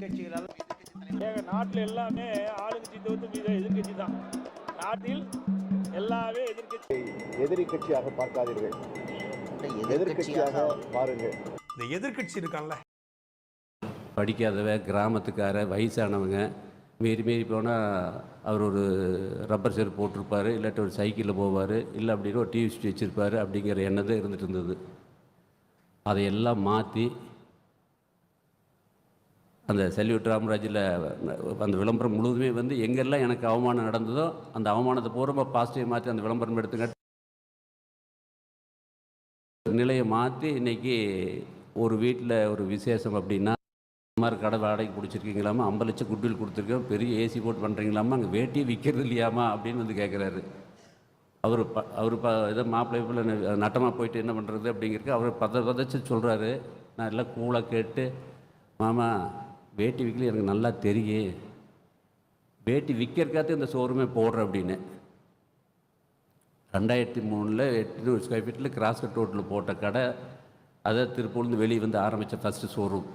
எதிர்க்கட்சிகளால் ஏங்க நாட்டில் எல்லாமே ஆளுங்கட்சி தவிர்த்து மீது எதிர்க்கட்சி தான். நாட்டில் எல்லாமே எதிர்க்கட்சி எதிரி கட்சியாக பார்க்காதீர்கள். எதிர்க்கட்சியாக பாருங்கள் இந்த எதிர்க்கட்சி இருக்கான்ல. படிக்காதவ கிராமத்துக்கார வயசானவங்க மீறி மீறி போனால் அவர் ஒரு ரப்பர் செருப்பு போட்டிருப்பார் இல்லாட்டி ஒரு சைக்கிளில் போவார் இல்லை அப்படின்னு ஒரு டிவி வச்சுருப்பார் அப்படிங்கிற எண்ணம் தான் இருந்துட்டு இருந்தது. அதையெல்லாம் மாற்றி அந்த செல்யூட் ராமராஜில் அந்த விளம்பரம் முழுவதுமே வந்து எங்கெல்லாம் எனக்கு அவமானம் நடந்ததோ அந்த அவமானத்தை பூரமாக பாசிட்டிவ் மாற்றி அந்த விளம்பரம் எடுத்துங்க நிலையை மாற்றி இன்னைக்கு ஒரு வீட்டில் ஒரு விசேஷம் அப்படின்னா மாதிரி கடை வாடகைக்கு பிடிச்சிருக்கீங்களாமா? ஐம்பது லட்சம் குட்வில் கொடுத்துருக்கோம். பெரிய ஏசி போட்டு பண்ணுறீங்களாமா அங்கே வேட்டியை விற்கிறது இல்லையாமா? அப்படின்னு வந்து கேட்குறாரு அவர் ப அவர் ப இதை மாப்பிள்ளை பிள்ளை நட்டமாக போயிட்டு என்ன பண்ணுறது அப்படிங்கிறதுக்கு அவர் பத பதச்சு சொல்கிறாரு நான் எல்லாம் கூலாக கேட்டு மாமா வேட்டி விற்கல எனக்கு நல்லா தெரியும் வேட்டி விற்கிறக்காத்து இந்த ஷோரூமே போடுறேன் அப்படின்னு. ரெண்டாயிரத்தி மூணில் எட்நூறு ஸ்கொயர் ஃபீட்டில் கிராஸ் கட் ரோட்டில் போட்ட கடை அதை திருப்பூர்லேருந்து வெளியே வந்து ஆரம்பித்த ஃபஸ்ட்டு ஷோரூம்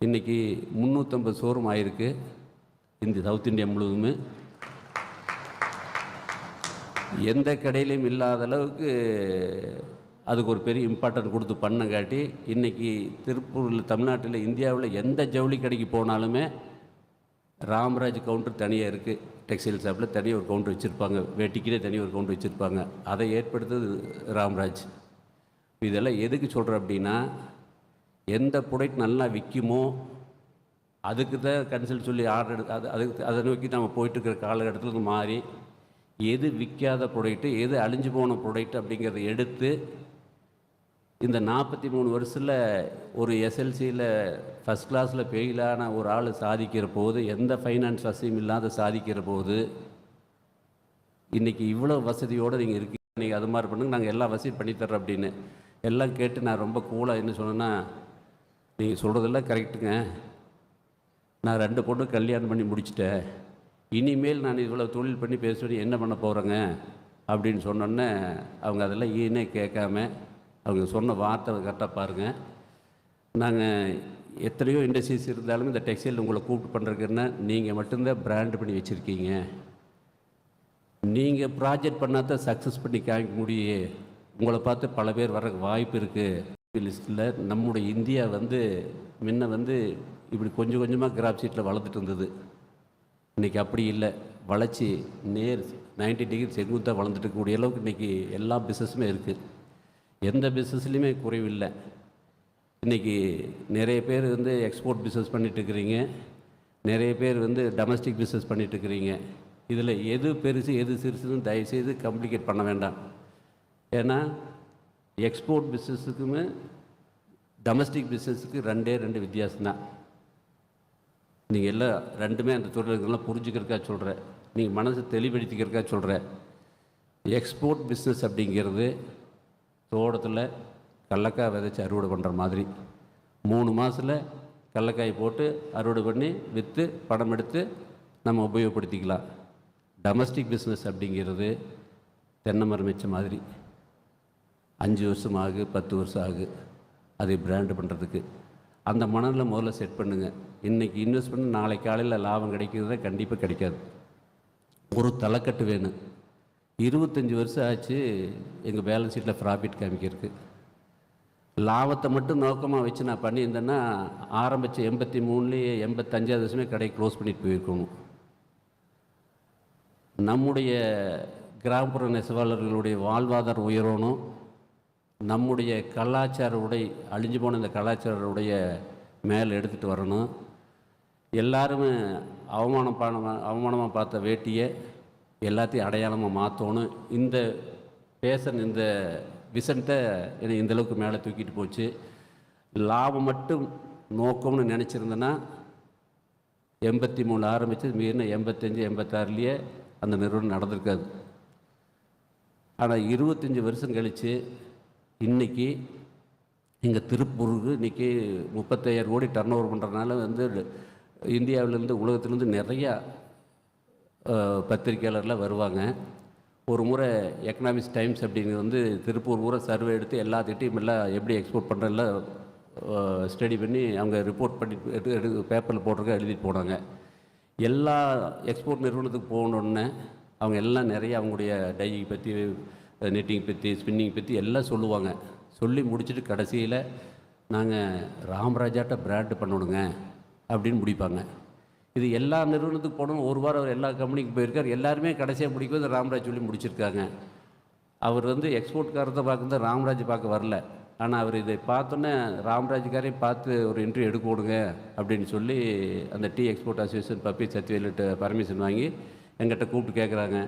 இன்றைக்கி முந்நூற்றம்பது ஷோரூம் ஆயிருக்கு. இந்த சவுத் இந்தியா முழுவதுமே. எந்த கடையிலையும் இல்லாத அளவுக்கு அதுக்கு ஒரு பெரிய இம்பார்ட்டன்ட் கொடுத்து பண்ணங்காட்டி இன்றைக்கி திருப்பூரில் தமிழ்நாட்டில் இந்தியாவில் எந்த ஜவுளி கடைக்கு போனாலுமே ராமராஜ் கவுண்டர் தனியாக இருக்குது டெக்ஸ்டைல் ஷாப்பில் தனியாக ஒரு கவுண்டர் வச்சுருப்பாங்க. வேட்டிக்கிலே தனியாக ஒரு கவுண்டர் வச்சுருப்பாங்க. அதை ஏற்படுத்தது ராம்ராஜ். இதெல்லாம் எதுக்கு சொல்கிறேன் அப்படின்னா எந்த ப்ராடக்ட் நல்லா விற்குமோ அதுக்கு தான் கன்சல்ட் சொல்லி ஆர்டர் எடுத்து அது அதுக்கு அதை நோக்கி நம்ம போயிட்டுருக்கிற காலகட்டத்தில் மாறி எது விற்காத ப்ராடக்ட்டு எது அழிஞ்சு போன ப்ராடக்ட் அப்படிங்கிறத எடுத்து இந்த நாற்பத்தி மூணு வருஷத்தில் ஒரு எஸ்எல்சியில் ஃபஸ்ட் கிளாஸில் ஃபெயிலான ஒரு ஆள் சாதிக்கிற போது எந்த ஃபைனான்ஸ் வசதியும் இல்லாத சாதிக்கிற போது இன்றைக்கி இவ்வளோ வசதியோடு நீங்கள் இருக்கீங்க. நீங்கள் அது மாதிரி பண்ணுங்க நாங்கள் எல்லா வசதியும் பண்ணித்தர்றோம் அப்படின்னு. எல்லாம் கேட்டு நான் ரொம்ப கூலாக என்ன சொன்னேன்னா நீங்கள் சொல்கிறதெல்லாம் கரெக்டுங்க நான் ரெண்டு பொண்ணு கல்யாணம் பண்ணி முடிச்சிட்டேன். இனிமேல் நான் இவ்வளோ தொழில் பண்ணி பேசுவேன் என்ன பண்ண போகிறேங்க அப்படின்னு சொன்னோன்னே அவங்க அதெல்லாம் ஈனே கேட்காம அவங்க சொன்ன வார்த்தை கரெக்டாக பாருங்கள் நாங்கள் எத்தனையோ இண்டஸ்ட்ரீஸ் இருந்தாலும் இந்த டெக்ஸ்டைல் உங்களை கூப்பிட்டு பண்ணுறதுக்குன்னா நீங்கள் மட்டும்தான் பிராண்ட் பண்ணி வச்சுருக்கீங்க. நீங்கள் ப்ராஜெக்ட் பண்ணால் தான் சக்ஸஸ் பண்ணி காமிக்க முடியே உங்களை பார்த்து பல பேர் வர்றதுக்கு வாய்ப்பு இருக்குது லிஸ்ட்டில் நம்முடைய இந்தியா வந்து முன்ன வந்து இப்படி கொஞ்சம் கொஞ்சமாக கிராப் சீட்டில் வளர்ந்துட்டு இருந்தது. இன்றைக்கி அப்படி இல்லை. வளர்ச்சி நேர் 90 டிகிரி செங்குத்தாக வளர்ந்துட்டு கூடிய அளவுக்கு இன்றைக்கி எல்லா பிஸ்னஸுமே இருக்குது எந்த பிஸ்னஸ்லையுமே குறைவில்லை. இன்றைக்கி நிறைய பேர் வந்து எக்ஸ்போர்ட் பிஸ்னஸ் பண்ணிட்டுருக்கிறீங்க நிறைய பேர் வந்து டொமஸ்டிக் பிஸ்னஸ் பண்ணிட்டுருக்கிறீங்க இதில் எது பெருசு எது சிறுசுன்னு தயவுசெய்து காம்ப்ளிகேட் பண்ண வேண்டாம். ஏன்னா எக்ஸ்போர்ட் பிஸ்னஸுக்குமே டொமஸ்டிக் பிஸ்னஸுக்கு ரெண்டே ரெண்டு வித்தியாசம்தான். நீங்கள் எல்லாம் ரெண்டுமே அந்த தொழில்கள்லாம் புரிஞ்சுக்கிறக்கா சொல்கிறேன் நீங்கள் மனசை தெளிவெடுத்திக்கிறக்கா சொல்கிறேன் எக்ஸ்போர்ட் பிஸ்னஸ் அப்படிங்கிறது தோட்டத்தில் கடலக்காய் விதைச்சி அறுவடை பண்ணுற மாதிரி. மூணு மாதத்தில் கடலக்காய் போட்டு அறுவடை பண்ணி விற்று பணம் எடுத்து நம்ம உபயோகப்படுத்திக்கலாம். டொமஸ்டிக் பிஸ்னஸ் அப்படிங்கிறது தென்னை மரம் வச்ச மாதிரி. அஞ்சு வருஷம் ஆகு பத்து வருஷம் ஆகு அதை பிராண்டு பண்ணுறதுக்கு அந்த மணலில் முதல்ல செட் பண்ணுங்கள் இன்றைக்கி இன்வெஸ்ட் பண்ணி நாளை காலையில் லாபம் கிடைக்கிறத கண்டிப்பாக கிடைக்காது. ஒரு தலைக்கட்டு வேணும். இருபத்தஞ்சி வருஷம் ஆச்சு எங்கள் பேலன்ஸ் ஷீட்டில் ப்ராஃபிட் காமிக்கிறதுக்கு. லாபத்தை மட்டும் நோக்கமாக வச்சு நான் பண்ணியிருந்தேன்னா ஆரம்பித்த எண்பத்தி மூணுலேயே எண்பத்தஞ்சாவது வருஷமே கடையை க்ளோஸ் பண்ணிட்டு போயிருக்கணும். நம்முடைய கிராமப்புற நெசவாளர்களுடைய வாழ்வாதாரம் உயரணும். நம்முடைய கலாச்சார உடை அழிஞ்சு போன இந்த கலாச்சார உடைய மேலே எடுத்துகிட்டு வரணும். எல்லாருமே அவமானம் பண்ண அவமானமாக பார்த்த வேட்டியை எல்லாத்தையும் அடையாளமாக மாற்றணும் இந்த பேசன் இந்த விசன்ட்டை என்னை இந்தளவுக்கு மேலே தூக்கிட்டு போச்சு. லாபம் மட்டும் நோக்கம்னு நினச்சிருந்தேன்னா எண்பத்தி மூணு ஆரம்பித்து மீறின எண்பத்தஞ்சு எண்பத்தாறுலேயே அந்த நிறுவனம் நடந்திருக்காது. ஆனால் இருபத்தஞ்சி வருஷம் கழித்து இன்றைக்கி இங்கே திருப்பூருக்கு இன்றைக்கி முப்பத்தையாயிரம் கோடி டர்ன் ஓவர் பண்ணுறதுனால வந்து இந்தியாவிலேருந்து உலகத்துலேருந்து நிறையா பத்திரிகையாளர்லாம் பத்திரிக்கையாளர்லாம் வருவாங்க. ஒரு முறை எக்கனாமிக்ஸ் டைம்ஸ் அப்படிங்கிறது வந்து திருப்பூர் பூரா சர்வே எடுத்து எல்லாத்துக்கிட்டையும் எல்லாம் எப்படி எக்ஸ்போர்ட் பண்ணுறதுல ஸ்டடி பண்ணி அவங்க ரிப்போர்ட் பண்ணி எடு பேப்பரில் போட்டிருக்க எழுதிட்டு போனாங்க எல்லா எக்ஸ்போர்ட் நிறுவனத்துக்கு போகணுன்னே அவங்க எல்லாம் நிறைய அவங்களுடைய டை பற்றி நெட்டிங் பற்றி ஸ்பின்னிங் பற்றி எல்லாம் சொல்லுவாங்க. சொல்லி முடிச்சுட்டு கடைசியில் நாங்கள் ராமராஜாட்ட பிராண்டு பண்ணணுங்க அப்படின்னு முடிப்பாங்க. இது எல்லா நிறுவனத்துக்கு போனோம் ஒரு வாரம் அவர் எல்லா கம்பெனிக்கு போயிருக்கார். எல்லாருமே கடைசியாக முடிக்கிறது ராம்ராஜ் சொல்லி முடிச்சிருக்காங்க. அவர் வந்து எக்ஸ்போர்ட்காரத்தை பார்க்குறது ராமராஜ் பார்க்க வரல. ஆனால் அவர் இதை பார்த்தோன்னே ராம்ராஜ்காரே பார்த்து ஒரு இன்டர்வியூ எடுக்கணுங்க அப்படின்னு சொல்லி அந்த டீ எக்ஸ்போர்ட் அசோசியேஷன் பப்பி சத்வேலிட்ட பர்மிஷன் வாங்கி எங்கிட்ட கூப்பிட்டு கேட்குறாங்க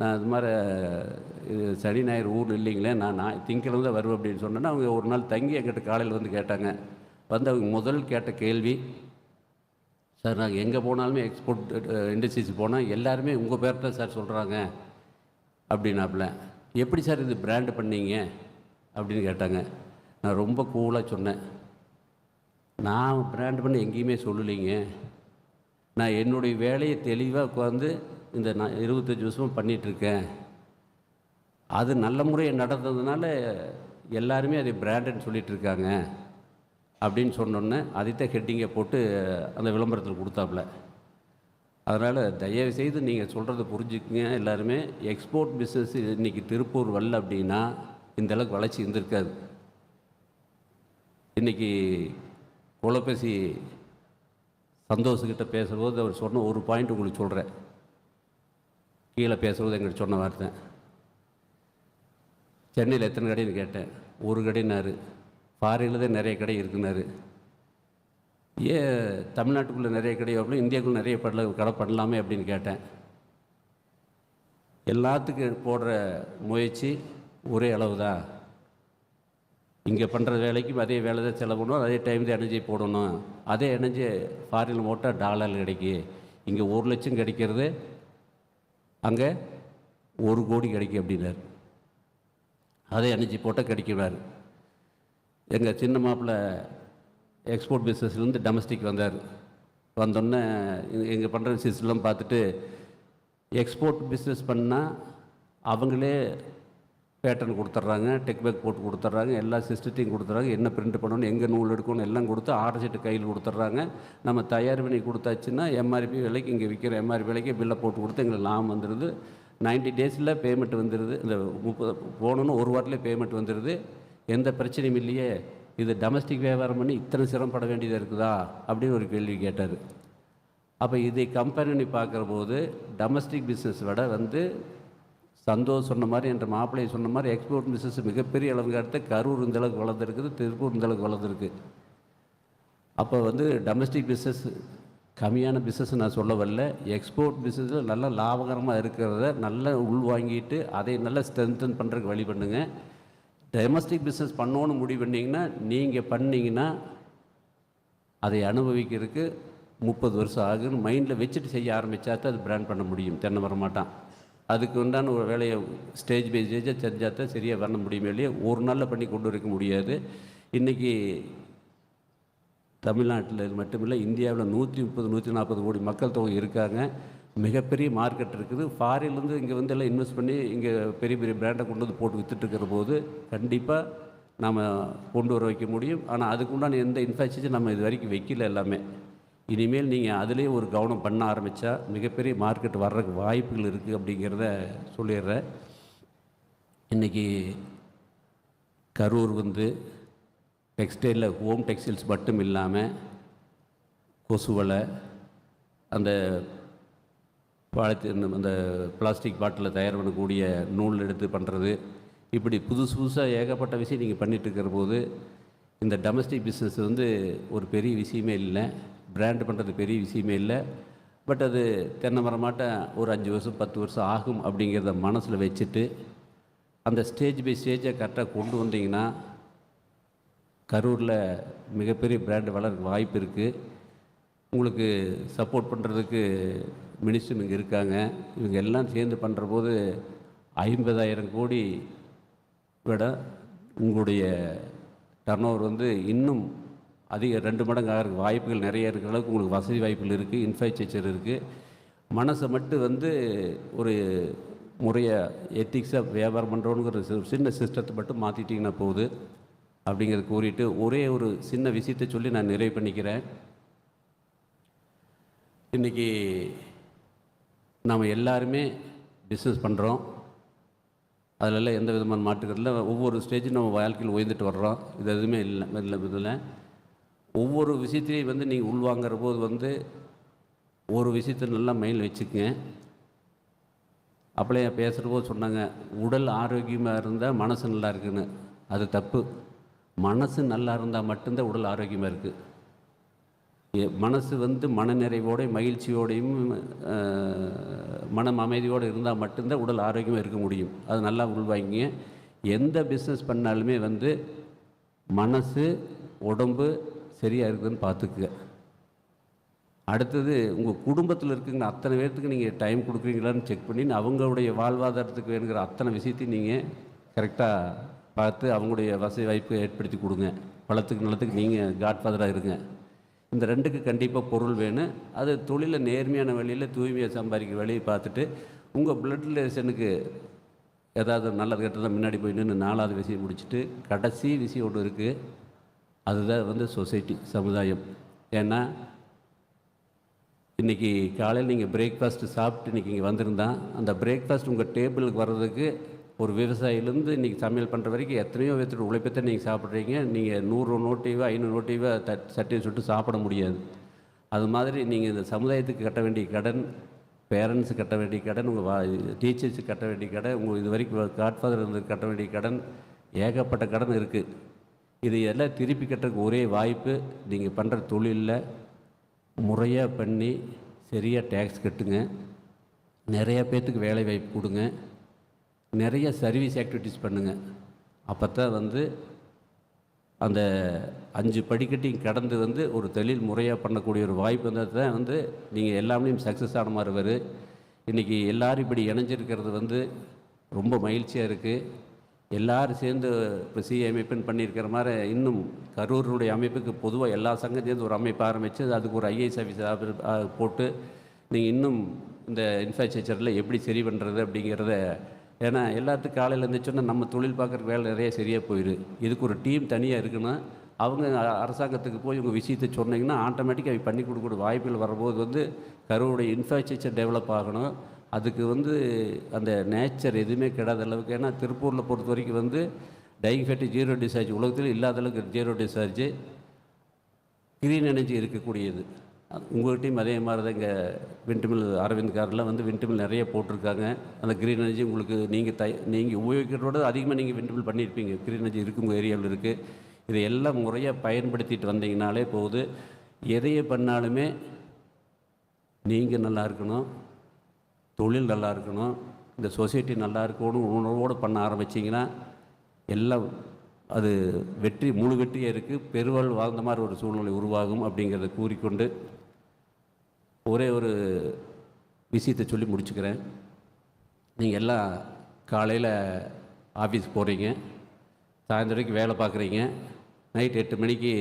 நான் இது மாதிரி இது சனி ஞாயிறு ஊர் இல்லைங்களே நான் நான் திங்கிழமை தான் வருவேன் அப்படின்னு சொன்னேன்னா அவங்க ஒரு நாள் தங்கி எங்கிட்ட காலையில் வந்து கேட்டாங்க. வந்து அவங்க முதல் கேட்ட கேள்வி சார் நாங்கள் எங்கே போனாலுமே எக்ஸ்போர்ட் இண்டஸ்ட்ரீஸ் போனால் எல்லாருமே உங்கள் பேர்கிட்ட சார் சொல்கிறாங்க அப்படின்னாப்புல. எப்படி சார் இது பிராண்டு பண்ணீங்க அப்படின்னு கேட்டாங்க. நான் ரொம்ப கூலாக சொன்னேன். நான் பிராண்ட் பண்ண எங்கேயுமே சொல்லலைங்க. நான் என்னுடைய வேலையை தெளிவாக உட்காந்து இந்த நான் இருபத்தஞ்சி வருஷமாக பண்ணிகிட்ருக்கேன் அது நல்ல முறையை நடந்ததுனால எல்லாருமே அதை பிராண்டுன்னு சொல்லிகிட்டு இருக்காங்க அப்படின்னு சொன்னோன்னே அதைத்தான் ஹெட்டிங்கை போட்டு அந்த விளம்பரத்தில் கொடுத்தாப்புல. அதனால் தயவு செய்து நீங்கள் சொல்கிறத புரிஞ்சுக்குங்க எல்லாருமே. எக்ஸ்போர்ட் பிஸ்னஸ் இன்றைக்கி திருப்பூர் வரல அப்படின்னா இந்த அளவுக்கு வளர்ச்சி இருந்திருக்காது. இன்றைக்கி குலப்பேசி சந்தோஷக்கிட்ட பேசும்போது அவர் சொன்ன ஒரு பாயிண்ட் உங்களுக்கு சொல்கிறேன் கீழே பேசுகிறது எங்கிட்ட சொன்ன வார்த்தை. சென்னையில் எத்தனை கடைன்னு கேட்டேன். ஒரு கடைனாரு ஃபாரினில் தான் நிறைய கடை இருக்குனாரு. ஏன் தமிழ்நாட்டுக்குள்ளே நிறைய கடை அப்படின்னு இந்தியாவுக்குள்ளே நிறைய படல கடை பண்ணலாமே அப்படின்னு கேட்டேன். எல்லாத்துக்கும் போடுற முயற்சி ஒரே அளவு தான் இங்கே பண்ணுற வேலைக்கும் அதே வேலை தான் செலவு பண்ணணும் அதே டைம் தான் எனர்ஜி போடணும். அதே எனர்ஜி ஃபாரினில் போட்டால் டாலர் கிடைக்கி. இங்கே ஒரு லட்சம் கிடைக்கிறது அங்கே ஒரு கோடி கிடைக்கும் அப்படின்னாரு. அதே எனர்ஜி போட்டால் கிடைக்கிறாரு எங்கள் சின்ன மாப்பிள்ளை எக்ஸ்போர்ட் பிஸ்னஸ்லேருந்து டொமஸ்டிக் வந்தார். வந்தோடனே எங்கள் பண்ணுற சிஸ்டம்லாம் பார்த்துட்டு எக்ஸ்போர்ட் பிஸ்னஸ் பண்ணால் அவங்களே பேட்டர்ன் கொடுத்துட்றாங்க டெக் பேக் போட்டு கொடுத்துட்றாங்க எல்லா சிஸ்டத்தையும் கொடுத்துட்றாங்க என்ன பிரிண்ட் பண்ணணும் எங்கே நூல் எடுக்கணும் எல்லாம் கொடுத்து ஆர்டர் சீட்டு கையில் கொடுத்துட்றாங்க. நம்ம தயார் பண்ணி கொடுத்தாச்சுன்னா எம்ஆர்பி விலைக்கு இங்கே விற்கிற எம்ஆர்பி விலைக்கு பில்லை போட்டு கொடுத்து எங்களுக்கு லாபம் வந்துடுது 90 டேஸில் பேமெண்ட் வந்துடுது இந்த முப்பது போகணுன்னு ஒரு வாரத்தில் பேமெண்ட் வந்துடுது எந்த பிரச்சனையும் இல்லையே இது டொமஸ்டிக் வியாபாரம் பண்ணி இத்தனை சிரமப்பட வேண்டியதாக இருக்குதா? அப்படின்னு ஒரு கேள்வி கேட்டார். அப்போ இதை கம்பேர் பண்ணி பார்க்குற போது டொமஸ்டிக் பிஸ்னஸ் விட வந்து சந்தோஷ் சொன்ன மாதிரி என்ற மாப்பிள்ளையை சொன்ன மாதிரி எக்ஸ்போர்ட் பிஸ்னஸ் மிகப்பெரிய அளவுக்கு கரூர் இந்த அளவுக்கு வளர்ந்துருக்குது திருப்பூர் இந்த அளவுக்கு வளர்ந்துருக்கு. அப்போ வந்து டொமஸ்டிக் பிஸ்னஸ் கம்மியான பிஸ்னஸ் நான் சொல்ல வரல. எக்ஸ்போர்ட் பிஸ்னஸில் நல்லா லாபகரமாக இருக்கிறத நல்லா உள்வாங்கிட்டு அதை நல்லா ஸ்ட்ரென்தன் பண்ணுறதுக்கு வழி பண்ணுங்கள் டொமஸ்டிக் பிஸ்னஸ் பண்ணணும்னு முடிவு பண்ணிங்கன்னா நீங்கள் பண்ணிங்கன்னா அதை அனுபவிக்கிறதுக்கு முப்பது வருஷம் ஆகுன்னு மைண்டில் வச்சுட்டு செய்ய ஆரம்பித்தா தான் அது பிராண்ட் பண்ண முடியும். தென்னை வர மாட்டான். அதுக்கு உண்டான ஒரு வேலையை ஸ்டேஜ் பை ஸ்டேஜாக செஞ்சால் தான் சரியாக வர முடியுமே இல்லையா ஒரு நாளில் பண்ணி கொண்டு வரைக்க முடியாது. இன்றைக்கி தமிழ்நாட்டில் மட்டுமில்லை இந்தியாவில் நூற்றி முப்பது நூற்றி நாற்பது கோடி மக்கள் தொகை இருக்காங்க. மிகப்பெரிய மார்க்கெட் இருக்குது. ஃபாரின்லேருந்து இங்கே வந்து எல்லாம் இன்வெஸ்ட் பண்ணி இங்கே பெரிய பெரிய பிராண்டை கொண்டு வந்து போட்டு வித்துட்டுருக்கிற போது கண்டிப்பாக நாம் கொண்டு வர வைக்க முடியும். ஆனால் அதுக்குண்டான எந்த இன்ஃப்ராஸ்ட்ரக்சர் நம்ம இது வரைக்கும் வைக்கல எல்லாமே. இனிமேல் நீங்கள் அதிலே ஒரு கவனம் பண்ண ஆரம்பித்தா மிகப்பெரிய மார்க்கெட் வர்றதுக்கு வாய்ப்புகள் இருக்குது அப்படிங்கிறத சொல்லிடுறேன். இன்றைக்கி கரூர் வந்து டெக்ஸ்டைலில் ஹோம் டெக்ஸ்டைல்ஸ் மட்டும் இல்லாமல் கொசுவலை அந்த பாலித்தீன் அந்த பிளாஸ்டிக் பாட்டிலில் தயார் பண்ணக்கூடிய நூல் எடுத்து பண்ணுறது இப்படி புதுசு புதுசாக ஏகப்பட்ட விஷயம் நீங்கள் பண்ணிட்டு இருக்கிற போது இந்த டொமஸ்டிக் பிஸ்னஸ் வந்து ஒரு பெரிய விஷயமே இல்லை. பிராண்ட் பண்ணுறது பெரிய விஷயமே இல்லை. பட் அது தென்னை மரமாட்ட ஒரு அஞ்சு வருஷம் பத்து வருஷம் ஆகும் அப்படிங்கிறத மனசில் வச்சுட்டு அந்த ஸ்டேஜ் பை ஸ்டேஜை கரெக்டாக கொண்டு வந்தீங்கன்னா கரூரில் மிகப்பெரிய பிராண்ட் வளர வாய்ப்பு இருக்குது உங்களுக்கு சப்போர்ட் பண்ணுறதுக்கு மினிஸ்டர் இங்கே இருக்காங்க. இவங்க எல்லாம் சேர்ந்து பண்ணுற போது ஐம்பதாயிரம் கோடி விட உங்களுடைய டர்னோவர் வந்து இன்னும் அதிக ரெண்டு மடங்கு ஆகிறதுக்கு வாய்ப்புகள் நிறைய இருக்கிற அளவுக்கு உங்களுக்கு வசதி வாய்ப்புகள் இருக்குது இன்ஃப்ராஸ்ட்ரக்சர் இருக்குது மனசை மட்டும் வந்து ஒரு முறையாக எத்திக்ஸாக வியாபாரம் பண்ணுறோங்கிற சின்ன சிஸ்டத்தை மட்டும் மாற்றிட்டிங்கன்னா போகுது. அப்படிங்கிறத கூறிட்டு ஒரே ஒரு சின்ன விஷயத்தை சொல்லி நான் நிறைவு பண்ணிக்கிறேன். இன்றைக்கி நாம் எல்லாருமே பிஸ்னஸ் பண்ணுறோம் அதிலெல்லாம் எந்த விதமான மாற்றுக்கிறதுல ஒவ்வொரு ஸ்டேஜும் நம்ம வாழ்க்கையில் உயர்ந்துட்டு வர்றோம். இது எதுவுமே இல்லை. இல்லை இதில். ஒவ்வொரு விஷயத்தையும் வந்து நீங்கள் உள்வாங்கிற போது வந்து ஒரு விஷயத்தை நல்லா மைண்டில் வச்சுக்கங்க. அப்படியே பேசுகிற போது சொன்னாங்க உடல் ஆரோக்கியமாக இருந்தால் மனசு நல்லா இருக்குன்னு. அது தப்பு. மனசு நல்லா இருந்தால் மட்டும்தான் உடல் ஆரோக்கியமாக இருக்குது மனசு வந்து மனநிறைவோட மகிழ்ச்சியோடையும் மனம் அமைதியோடு இருந்தால் மட்டும்தான் உடல் ஆரோக்கியமாக இருக்க முடியும். அது நல்லா உள்வாங்கிங்க. எந்த பிஸ்னஸ் பண்ணாலுமே வந்து மனசு உடம்பு சரியாக இருக்குதுன்னு பார்த்துக்குங்க அடுத்தது உங்கள் குடும்பத்தில் இருக்குங்க அத்தனை பேர்த்துக்கு நீங்கள் டைம் கொடுக்குறீங்களான்னு செக் பண்ணி அவங்களுடைய வாழ்வாதாரத்துக்கு வேணுங்கிற அத்தனை விஷயத்தையும் நீங்கள் கரெக்டாக பார்த்து அவங்களுடைய வசதி வாய்ப்பு ஏற்படுத்தி கொடுங்க. பழத்துக்கு நிலத்துக்கு நீங்கள் காட்ஃபாதராக இருங்க. இந்த ரெண்டுக்கு கண்டிப்பாக பொருள் வேணும். அது தொழிலை நேர்மையான வழியில் தூய்மையாக சம்பாதிக்கிற வழியை பார்த்துட்டு உங்கள் பிளட் ரிலேஷனுக்கு ஏதாவது நல்லது கெட்டதாக முன்னாடி போய் நின்று நாலாவது விஷயம் முடிச்சுட்டு கடைசி விஷயம் ஒன்று இருக்குது அதுதான் வந்து சொசைட்டி சமுதாயம். ஏன்னா இன்றைக்கி காலையில் நீங்கள் பிரேக்ஃபாஸ்ட்டு சாப்பிட்டு இன்றைக்கி இங்கே வந்திருந்தா அந்த பிரேக்ஃபாஸ்ட் உங்கள் டேபிளுக்கு வர்றதுக்கு ஒரு விவசாயிலேருந்து இன்றைக்கி சமையல் பண்ணுற வரைக்கும் எத்தனையோ விதத்துட்டு உழைப்பத்தை நீங்கள் சாப்பிட்றீங்க. நீங்கள் நூறு நோட்டையோ ஐநூறு நோட்டையோ தட் சட்டியை சுட்டு சாப்பிட முடியாது. அது மாதிரி நீங்கள் இந்த சமுதாயத்துக்கு கட்ட வேண்டிய கடன் பேரண்ட்ஸு கட்ட வேண்டிய கடன் உங்கள் வா டீச்சர்ஸுக்கு கட்ட வேண்டிய கடன் உங்கள் இது வரைக்கும் காட்ஃபாதர் இருந்து கட்ட வேண்டிய கடன் ஏகப்பட்ட கடன் இருக்குது இது எல்லாம் திருப்பி கட்டுறதுக்கு ஒரே வாய்ப்பு. நீங்கள் பண்ணுற தொழிலில் முறையாக பண்ணி சரியாக டேக்ஸ் கட்டுங்க. நிறைய பேர்த்துக்கு வேலை வாய்ப்பு கொடுங்க. நிறைய சர்வீஸ் ஆக்டிவிட்டீஸ் பண்ணுங்கள் அப்போ தான் வந்து அந்த அஞ்சு படிக்கட்டையும் கடந்து வந்து ஒரு தொழில் முறையாக பண்ணக்கூடிய ஒரு வாய்ப்பு வந்தால் தான் வந்து நீங்கள் எல்லாமே சக்ஸஸ் ஆன மாதிரி வரும் இன்றைக்கி எல்லோரும் இப்படி இணைஞ்சிருக்கிறது வந்து ரொம்ப மகிழ்ச்சியாக இருக்குது எல்லோரும் சேர்ந்து இப்போ சிஐ அமைப்புன்னு பண்ணியிருக்கிற மாதிரி இன்னும் கரூருடைய அமைப்புக்கு பொதுவாக எல்லா சங்கம் சேர்ந்து ஒரு அமைப்பு ஆரம்பித்து அதுக்கு ஒரு ஐஏஎஸ் ஆஃபீஸர் போட்டு நீங்கள் இன்னும் இந்த இன்ஃப்ராஸ்ட்ரக்சரில் எப்படி சரி பண்ணுறது அப்படிங்கிறத ஏன்னா எல்லாத்துக்கும் காலையில் இருந்துச்சுன்னா நம்ம தொழில் பார்க்குற வேலை நிறைய சரியாக போயிடும் இதுக்கு ஒரு டீம் தனியாக இருக்குன்னா அவங்க அரசாங்கத்துக்கு போய் உங்கள் விஷயத்தை சொன்னீங்கன்னா ஆட்டோமேட்டிக்காக அவங்க பண்ணி கொடுக்கக்கூடிய வாய்ப்புகள் வரும்போது வந்து கருவுடைய இன்ஃப்ராஸ்ட்ரக்சர் டெவலப் ஆகணும். அதுக்கு வந்து அந்த நேச்சர் எதுவுமே கிடையாத அளவுக்கு. ஏன்னா திருப்பூரில் பொறுத்த வரைக்கும் வந்து டைஃபெட்டி ஜீரோ டிசார்ஜ் உலகத்தில் இல்லாத அளவுக்கு ஜீரோ டிசார்ஜ் க்ரீன் எனர்ஜி இருக்கக்கூடியது. உங்கள்கிட்டையும் அதே மாதிரி தான் இங்கே விண்டுமில் அரவிந்த் காரில் வந்து விண்டுமில் நிறைய போட்டிருக்காங்க. அந்த க்ரீன் எனர்ஜி உங்களுக்கு நீங்கள் தை நீங்கள் உபயோகிக்கிறதோட அதிகமாக நீங்கள் விண்டுமில் பண்ணியிருப்பீங்க. க்ரீன் எனர்ஜி இருக்குது உங்கள் ஏரியாவில் இருக்குது இதை எல்லாம் முறையாக பயன்படுத்திட்டு வந்தீங்கனாலே போகுது. எதையே பண்ணாலுமே நீங்கள் நல்லா இருக்கணும். தொழில் நல்லா இருக்கணும். இந்த சொசைட்டி நல்லா இருக்கணும் உணர்வோடு பண்ண ஆரம்பிச்சிங்கன்னா எல்லாம் அது வெற்றி முழு வெற்றியாக இருக்குது பெருவாள் வாழ்ந்த மாதிரி ஒரு சூழ்நிலை உருவாகும் அப்படிங்கிறத கூறிக்கொண்டு ஒரே ஒரு விஷயத்தை சொல்லி முடிச்சுக்கிறேன். நீங்கள் எல்லாம் காலையில் ஆஃபீஸ் போகிறீங்க சாயந்தரம் வரைக்கும் வேலை பார்க்குறீங்க. நைட் எட்டு மணிக்கு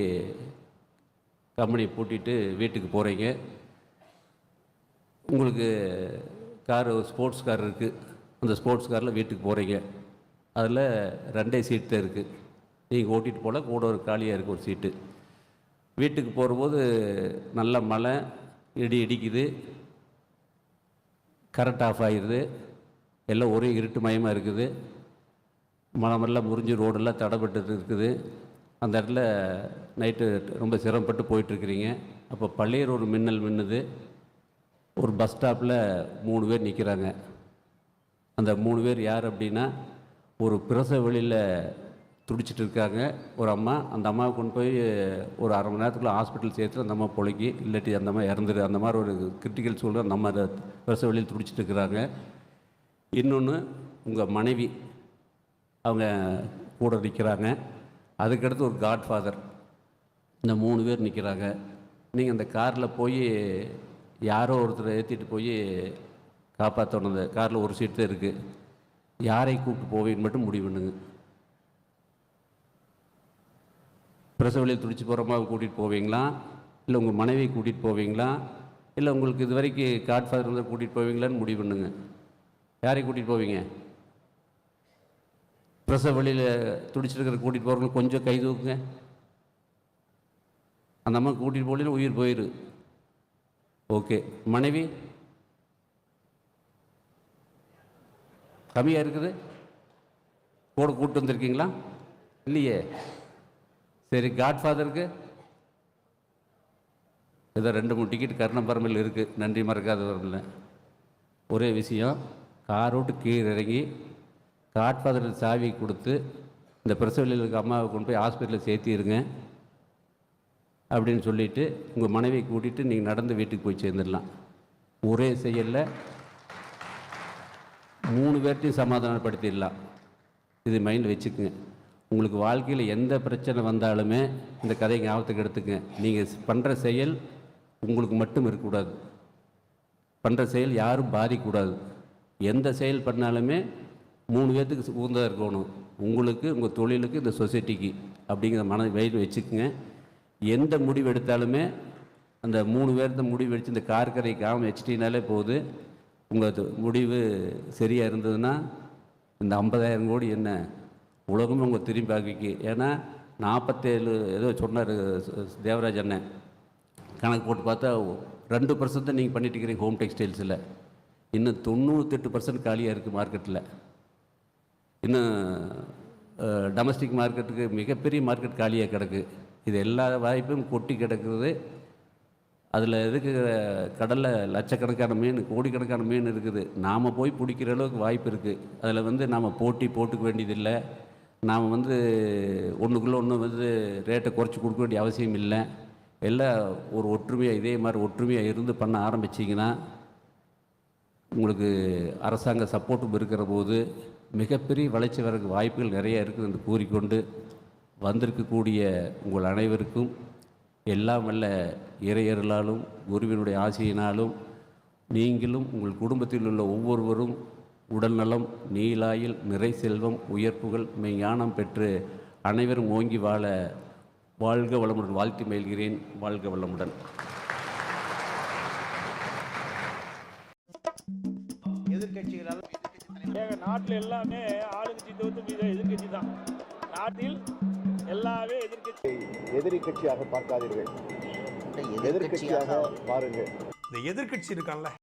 கம்பெனி பூட்டிட்டு வீட்டுக்கு போகிறீங்க உங்களுக்கு கார் ஸ்போர்ட்ஸ் கார் இருக்குது அந்த ஸ்போர்ட்ஸ் காரில் வீட்டுக்கு போகிறீங்க அதில் ரெண்டே சீட்டு தான் இருக்குது நீங்கள் ஓட்டிகிட்டு போகல கூட ஒரு காலியாக இருக்குது ஒரு சீட்டு வீட்டுக்கு போகிறபோது நல்ல மழை இடி இடிக்குது. கரண்ட் ஆஃப் ஆகிடுது எல்லாம் ஒரே இருட்டு மயமாக இருக்குது. மனமெல்லாம் முறிஞ்சு ரோடெல்லாம் தடைப்பட்டு இருக்குது. அந்த இடத்துல நைட்டு ரொம்ப சிரமப்பட்டு போயிட்டுருக்கிறீங்க. அப்போ பள்ளியர் ஒரு மின்னல் மின்னுது. ஒரு பஸ் ஸ்டாப்பில் மூணு பேர் நிற்கிறாங்க அந்த மூணு பேர் யார் அப்படின்னா ஒரு பிரசவ வெளியில் துடிச்சிட்டு இருக்காங்க ஒரு அம்மா அந்த அம்மாவை கொண்டு போய் ஒரு அரை மணி நேரத்துக்குள்ளே ஹாஸ்பிட்டல் சேர்த்து அந்த அம்மா பிழைக்கி இல்லாட்டி அந்த அம்மா இறந்துரு அந்த மாதிரி ஒரு கிரிட்டிக்கல் சூழ்நிலை அந்த அம்மா அதை பிரசவ வழியில் துடிச்சிட்டு இருக்கிறாங்க இன்னொன்று உங்கள் மனைவி அவங்க கூட நிற்கிறாங்க அதுக்கடுத்து ஒரு காட்ஃபாதர் இந்த மூணு பேர் நிற்கிறாங்க நீங்கள் அந்த காரில் போய் யாரோ ஒருத்தரை ஏற்றிட்டு போய் காப்பாற்றணும் அந்த காரில் ஒரு சீட் தான் இருக்குது யாரை கூப்பிட்டு போவீன்னு மட்டும் முடிவு பண்ணுங்க. பிரசவலியில் துடிச்சு போகிறோமா கூட்டிகிட்டு போவீங்களா? இல்லை உங்கள் மனைவியை கூட்டிகிட்டு போவீங்களா? இல்லை உங்களுக்கு இது வரைக்கும் காட்ஃபாதர் இருந்தால் கூட்டிகிட்டு போவீங்களான்னு முடிவு பண்ணுங்க. யாரை கூட்டிகிட்டு போவீங்க? பிரசவ வழியில் துடிச்சிருக்கிற கூட்டிகிட்டு போகிறவங்க கொஞ்சம் கை தூக்குங்க. அந்த அம்மா கூட்டிகிட்டு போகல உயிர் போயிரு. ஓகே. மனைவி? கம்மியாக இருக்குது? கூட கூப்பிட்டு வந்திருக்கீங்களா? இல்லையே. சரி காட்ஃபாதருக்கு ஏதோ ரெண்டு மூணு டிக்கெட் கருணம்பரமையில் இருக்குது நன்றி மறக்காத வரல ஒரே விஷயம் கார் விட்டு கீழே இறங்கி காட்ஃபாதர் சாவி கொடுத்து இந்த பிரசவலியில் இருக்க அம்மாவை கொண்டு போய் ஹாஸ்பிட்டலில் சேர்த்திருங்க அப்படின்னு சொல்லிவிட்டு உங்கள் மனைவியை கூட்டிகிட்டு நீங்கள் நடந்து வீட்டுக்கு போய் சேர்ந்துடலாம். ஒரே செயலில் மூணு பேர்ட்டையும் சமாதானப்படுத்திடலாம். இது மைண்டில் வச்சுக்குங்க. உங்களுக்கு வாழ்க்கையில் எந்த பிரச்சனை வந்தாலுமே இந்த கதை ஞாபகத்துக்கு எடுத்துக்கங்க நீங்கள் பண்ணுற செயல் உங்களுக்கு மட்டும் இருக்கக்கூடாது. பண்ணுற செயல் யாரும் பாதிக்கக்கூடாது. எந்த செயல் பண்ணாலுமே மூணு பேர்த்துக்கு உகந்ததாக இருக்கணும். உங்களுக்கு உங்கள் தொழிலுக்கு இந்த சொசைட்டிக்கு அப்படிங்கிற மன வயது வச்சுக்கோங்க. எந்த முடிவு எடுத்தாலுமே அந்த மூணு பேர்த்த முடிவு எடுத்து இந்த கார்கரை காம வச்சிட்டிங்கனாலே போகுது உங்கள் முடிவு சரியாக இருந்ததுன்னா இந்த ஐம்பதாயிரம் கோடி என்ன உலகமும் உங்கள் திரும்பி பார்க்க ஏன்னா நாற்பத்தேழு ஏதோ சொன்னார் தேவராஜ் அண்ணன். கணக்கு போட்டு பார்த்தா ரெண்டு பர்சன்ட் தான் நீங்கள் பண்ணிட்டு இருக்கிறீங்க ஹோம் டெக்ஸ்டைல்ஸில் இன்னும் தொண்ணூற்றெட்டு பர்சன்ட் காலியாக இருக்குது மார்க்கெட்டில் இன்னும் டொமஸ்டிக் மார்க்கெட்டுக்கு மிகப்பெரிய மார்க்கெட் காலியாக கிடக்கு. இது எல்லா வாய்ப்பும் கொட்டி கிடக்குது. அதில் இருக்கிற கடலில் லட்சக்கணக்கான மீன் கோடிக்கணக்கான மீன் இருக்குது. நாம் போய் பிடிக்கிற அளவுக்கு வாய்ப்பு இருக்குது அதில் வந்து நாம் போட்டி போட்டுக்க வேண்டியதில்லை. நாம் வந்து ஒன்றுக்குள்ளே ஒன்று வந்து ரேட்டை குறைச்சி கொடுக்க வேண்டிய அவசியம் இல்லை. எல்லாம் ஒரு ஒற்றுமையாக இதே மாதிரி ஒற்றுமையாக இருந்து பண்ண ஆரம்பிச்சிங்கன்னா உங்களுக்கு அரசாங்க சப்போர்ட்டும் இருக்கிற போது மிகப்பெரிய வளர்ச்சி வரக்கு வாய்ப்புகள் நிறைய இருக்குது என்று கூறிக்கொண்டு வந்திருக்கக்கூடிய உங்கள் அனைவருக்கும் எல்லாம் வல்ல இறையர்களாலும் குருவினுடைய ஆசையினாலும் நீங்களும் உங்கள் குடும்பத்தில் உள்ள ஒவ்வொருவரும் உடல்நலம் நீலாயில் நிறை செல்வம் உயர்ப்புகள் மெய்ஞானம் பெற்று அனைவரும் ஓங்கி வாழ வாழ்க வளமுடன் வாழ்த்தி மகிழ்கிறேன். வாழ்க வளமுடன். எதிர்கட்சிகளால் நாட்டில் எல்லாமே ஆளுங்கட்சி தவிர்த்து மீத எதிர்கட்சி தான். நாட்டில் எல்லாமே எதிர்கட்சி எதிரி கட்சியாக பார்க்காதீர்கள் எதிர்கட்சியாக பாருங்கள். இந்த எதிர்க்கட்சி இருக்கான்ல.